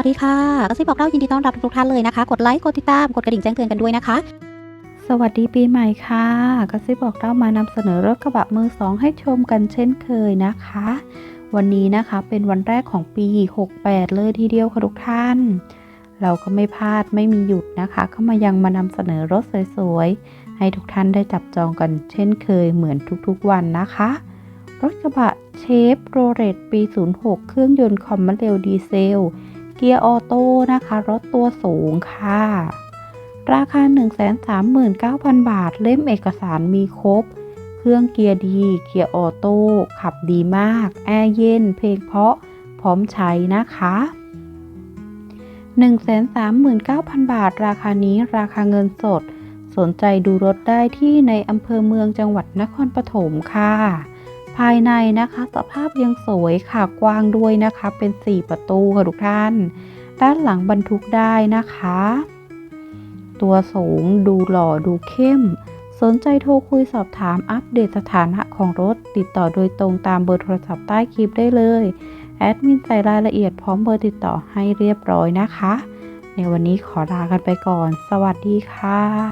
วัสดีค่ะกระซิบบอกเล่ายินดีต้อนรับทุกท่านเลยนะคะ กดไลค์ กดติดตาม กดกระดิ่งแจ้งเตือนกันด้วยนะคะ สวัสดีปีใหม่ค่ะกระซิบบอกเรามานำเสนอรถกระบะมือสองให้ชมกันเช่นเคยนะคะ วันนี้นะคะเป็นวันแรกของปี 68 เลยทีเดียวค่ะทุกท่าน เราก็ไม่พลาดไม่มีหยุดนะคะก็มายังมานำเสนอรถสวยๆ ให้ทุกท่านได้จับจองกันเช่นเคยเหมือนทุกๆวันนะคะ รถกระบะเชฟโรเลตปี 06 เครื่องยนต์คอมมอนเรลดีเซล เกียร์ออโต้นะคะ รถตัวสูงค่ะ ราคา 139,000 บาท เล่มเอกสารมีครบ เครื่องเกียร์ดี เกียร์ออโต้ ขับดีมาก แอร์เย็น เพลงเพราะ พร้อมใช้นะคะ 139,000 บาท ราคานี้ราคาเงินสด สนใจดูรถได้ที่ในอำเภอเมืองจังหวัดนครปฐมค่ะ ภายในนะคะ สภาพยังสวยค่ะกว้างด้วยนะคะ เป็น 4 ประตูค่ะทุกท่าน ด้านหลังบรรทุกได้นะคะ ตัวสูงดูหล่อดูเข้ม สนใจโทรคุยสอบถามอัปเดตสถานะของรถ ติดต่อโดยตรงตามเบอร์โทรศัพท์ใต้คลิปได้เลย แอดมินใส่รายละเอียดพร้อมเบอร์ติดต่อให้เรียบร้อยนะคะ ในวันนี้ขอลากันไปก่อน สวัสดีค่ะ